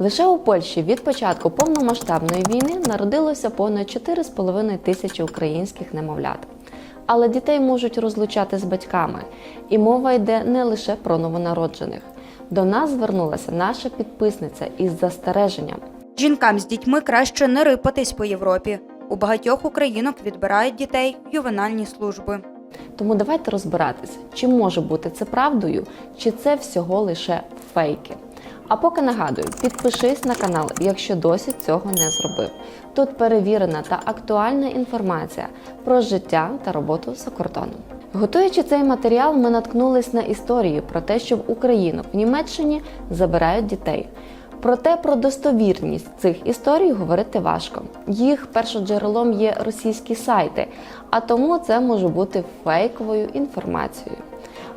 Лише у Польщі від початку повномасштабної війни народилося понад 4,5 тисячі українських немовлят. Але дітей можуть розлучати з батьками, і мова йде не лише про новонароджених. До нас звернулася наша підписниця із застереженням. Жінкам з дітьми краще не рипатись по Європі. У багатьох українок відбирають дітей ювенальні служби. Тому давайте розбиратися, чи може бути це правдою, чи це всього лише фейки. А поки нагадую, підпишись на канал, якщо досі цього не зробив. Тут перевірена та актуальна інформація про життя та роботу за кордоном. Готуючи цей матеріал, ми наткнулись на історію про те, що в Україну в Німеччині забирають дітей. Проте про достовірність цих історій говорити важко. Їх першоджерелом є російські сайти, а тому це може бути фейковою інформацією.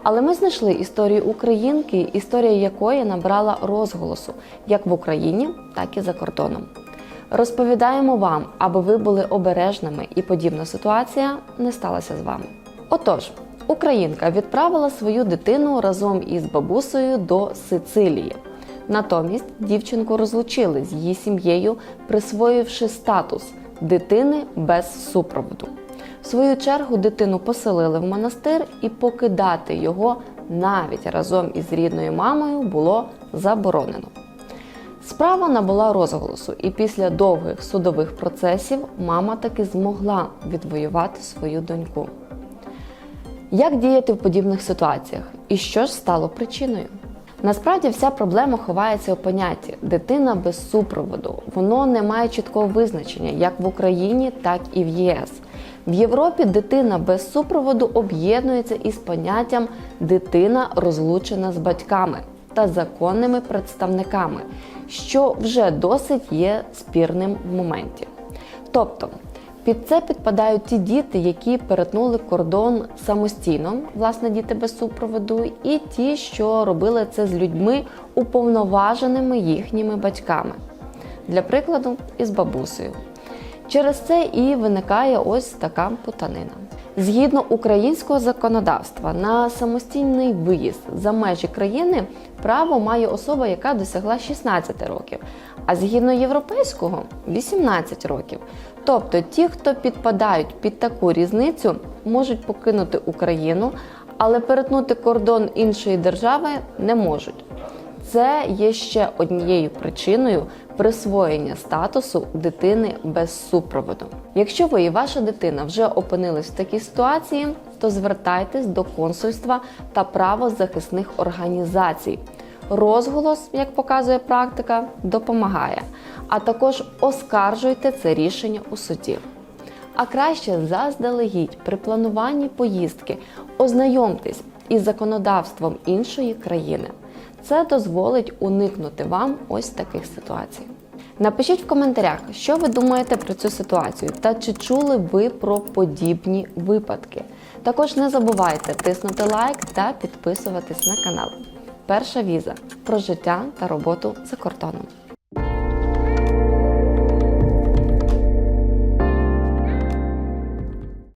Але ми знайшли історію українки, історія якої набрала розголосу як в Україні, так і за кордоном. Розповідаємо вам, аби ви були обережними і подібна ситуація не сталася з вами. Отож, українка відправила свою дитину разом із бабусею до Сицилії. Натомість дівчинку розлучили з її сім'єю, присвоївши статус дитини без супроводу. В свою чергу дитину поселили в монастир і покидати його навіть разом із рідною мамою було заборонено. Справа набула розголосу, і після довгих судових процесів мама таки змогла відвоювати свою доньку. Як діяти в подібних ситуаціях? І що ж стало причиною? Насправді вся проблема ховається у понятті дитина без супроводу. Воно не має чіткого визначення як в Україні, так і в ЄС. В Європі дитина без супроводу об'єднується із поняттям дитина розлучена з батьками та законними представниками, що вже досить є спірним в моменті. Тобто під це підпадають ті діти, які перетнули кордон самостійно, власне, діти без супроводу, і ті, що робили це з людьми, уповноваженими їхніми батьками. Для прикладу, із бабусею. Через це і виникає ось така путанина. Згідно українського законодавства, на самостійний виїзд за межі країни право має особа, яка досягла 16 років, а згідно європейського 18 років. Тобто ті, хто підпадають під таку різницю, можуть покинути Україну, але перетнути кордон іншої держави не можуть. Це є ще однією причиною присвоєння статусу дитини без супроводу. Якщо ви і ваша дитина вже опинились в такій ситуації, то звертайтесь до консульства та правозахисних організацій. Розголос, як показує практика, допомагає, а також оскаржуйте це рішення у суді. А краще заздалегідь при плануванні поїздки ознайомтесь із законодавством іншої країни. Це дозволить уникнути вам ось таких ситуацій. Напишіть в коментарях, що ви думаєте про цю ситуацію та чи чули ви про подібні випадки. Також не забувайте тиснути лайк та підписуватись на канал. Перша віза про життя та роботу за кордоном.